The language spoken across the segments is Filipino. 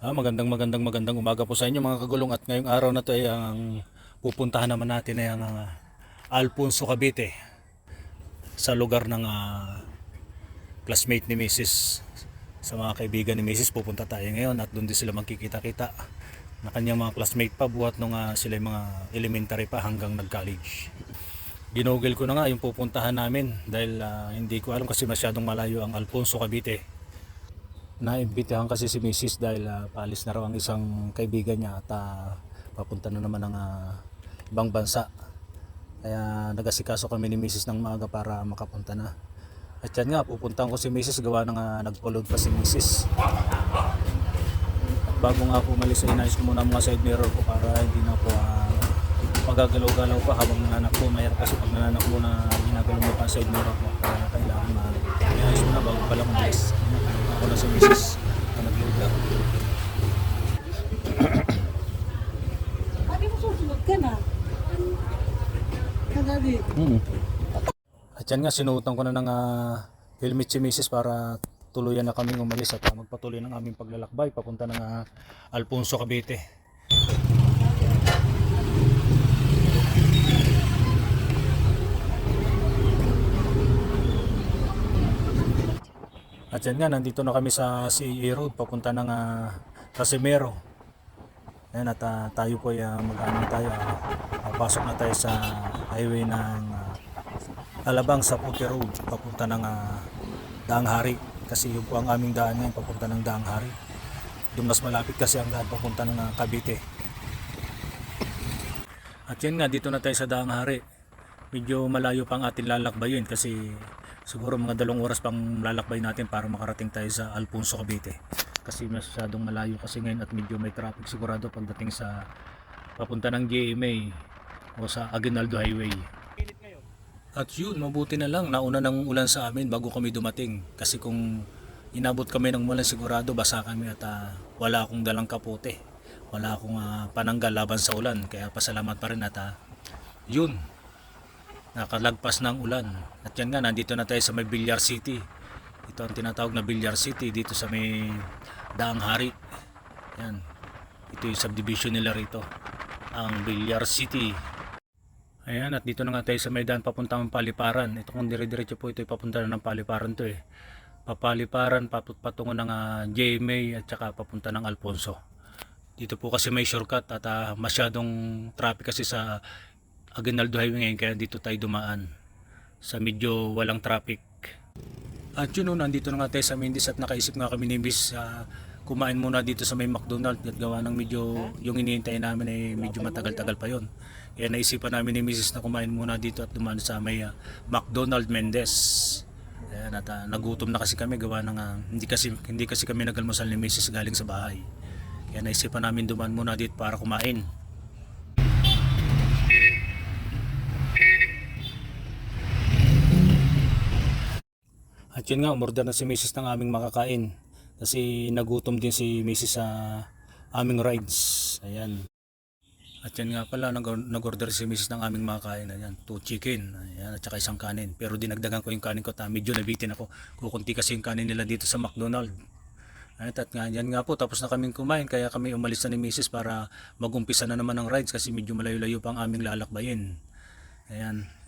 Ah, magandang magandang magandang umaga po sa inyo mga kagulong at ngayong araw na to ay ang pupuntahan naman natin ay ang ah, Alfonso Cavite sa lugar ng ah, classmate ni Mrs. Sa mga kaibigan ni Mrs. pupunta tayo ngayon at doon din sila magkikita-kita na kanyang mga classmate pa buhat nung ah, sila yung mga elementary pa hanggang nag-college. Ginugol ko na nga yung pupuntahan namin dahil ah, hindi ko alam kasi masyadong malayo ang Alfonso Cavite naimbitahan kasi si Mrs. dahil ah, paalis na raw ang isang kaibigan niya at ah, papunta na naman ng ah, ibang bansa. Kaya nagasikaso kami ni Mrs. ng maaga para makapunta na. At yan nga, pupuntahan ko si Mrs. gawa na nga nagpulod pa si Mrs. At bago nga po umalis ay inayos ko muna mga side mirror ko para hindi na po ah, magagalaw-galaw pa habang nananak po. Mayroon kasi pag nananak po na ginagalaw mo pa side mirror ko kaya kailangan na inayos mo na bago pala umalis. Ako na si Mrs. na nag-load lang. Bakit mo susunod ka na? Kadali. At yan nga, sinuotan ko na ng ah, helmet si Mrs. para tuluyan na kaming umalis at ah, magpatuloy ng aming paglalakbay papunta ng ah, Alfonso Cavite. At yan nga, nandito na kami sa CE Road papunta ng uh, Casimero. Ayan at ah, tayo po ay uh, mag-ano tayo, ah, papasok na tayo sa highway ng ah, Alabang sa Puti Road papunta ng ah, Daang Hari kasi yun po ang aming daan ngayon papunta ng Daang Hari. Doon mas malapit kasi ang daan papunta ng ah, Cavite. At yan nga, dito na tayo sa Daang Hari. Medyo malayo pang ating lalakbayin kasi siguro mga dalawang oras pang lalakbay natin para makarating tayo sa Alfonso Cavite. Kasi masyadong malayo kasi ngayon at medyo may traffic sigurado pagdating sa papunta ng GMA o sa Aguinaldo Highway. At yun, mabuti na lang, nauna ng ulan sa amin bago kami dumating. Kasi kung inabot kami ng ulan sigurado, basa kami at ah, wala akong dalang kapote. Wala akong ah, pananggal laban sa ulan. Kaya pasalamat pa rin at ah, yun, nakalagpas ng ulan. At yan nga, nandito na tayo sa may Villar City. Ito ang tinatawag na Villar City dito sa may Daang Hari. Yan. Ito yung subdivision nila rito. Ang Villar City. Ayan, at dito na nga tayo sa may daan papuntang Paliparan. Ito kung dire-diretso po ito, papunta na ng Paliparan to eh. Papaliparan, patungo ng ah, JMA at saka papunta ng Alfonso. Dito po kasi may shortcut at ah, masyadong traffic kasi sa Aguinaldo Highway ngayon kaya dito tayo dumaan sa medyo walang traffic. At yun nandito na nga tayo sa Mindis at nakaisip nga kami ni Miss ah, kumain muna dito sa may McDonald's at gawa ng medyo yung iniintay namin ay medyo matagal-tagal pa yon. Kaya naisipan namin ni Mrs. na kumain muna dito at dumaan sa may ah, McDonald Mendez. Ayan, at ah, nagutom na kasi kami gawa ng ah, hindi kasi hindi kasi kami nagalmusal ni Mrs. galing sa bahay. Kaya naisipan namin dumaan muna dito para kumain. Yun nga, umorder na si Mrs. ng aming makakain. Kasi nagutom din si Mrs. sa aming rides. Ayan. At yan nga pala, nag- nag-order si Mrs. ng aming makakain. Ayan, two chicken. Ayan, at saka isang kanin. Pero dinagdagan ko yung kanin ko. Ta, medyo nabitin ako. Kukunti kasi yung kanin nila dito sa McDonald. At, at nga, yan nga po, tapos na kaming kumain. Kaya kami umalis na ni Mrs. para magumpisa na naman ng rides kasi medyo malayo-layo pa ang aming lalakbayin. Ayan.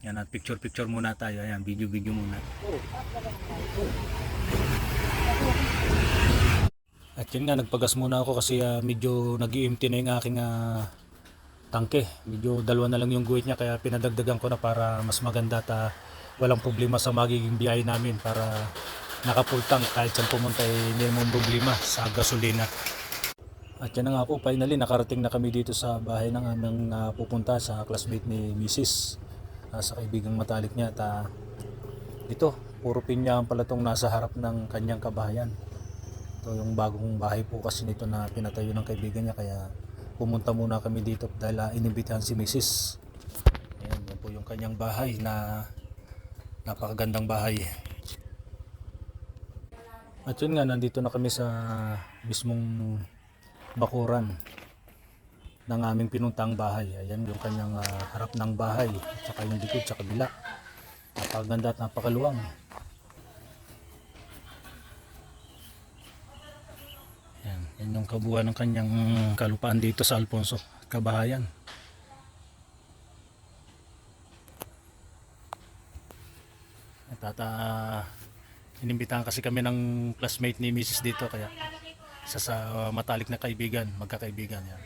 Yan at picture-picture muna tayo. Ayan, video-video muna. At yun nga, nagpagas muna ako kasi ah, medyo nag empty na yung aking ah, tangke. Medyo dalawa na lang yung guhit niya kaya pinadagdagan ko na para mas maganda at ah, walang problema sa magiging biyahe namin para naka full tank kahit saan pumunta ay hindi naman problema sa gasolina. At yan nga po, finally nakarating na kami dito sa bahay ng aming ah, pupunta sa classmate ni Mrs. ah, sa kaibigang matalik niya at ah, ito, puro pinya pala itong nasa harap ng kanyang kabahayan. Ito yung bagong bahay po kasi nito na pinatayo ng kaibigan niya kaya pumunta muna kami dito dahil uh, inimbitahan si Mrs. Ayan, yan po yung kanyang bahay na napakagandang bahay. At yun nga, nandito na kami sa mismong bakuran ng aming pinuntang bahay. Ayan yung kanyang ah, harap ng bahay, at saka yung likod sa kabila. Napakaganda at napakaluwang. Yan. Yan yung kabuuan ng kanyang kalupaan dito sa Alfonso, Kabahayan. At uh, inimbitahan kasi kami ng classmate ni Mrs. dito kaya isa sa uh, matalik na kaibigan, magkakaibigan yan.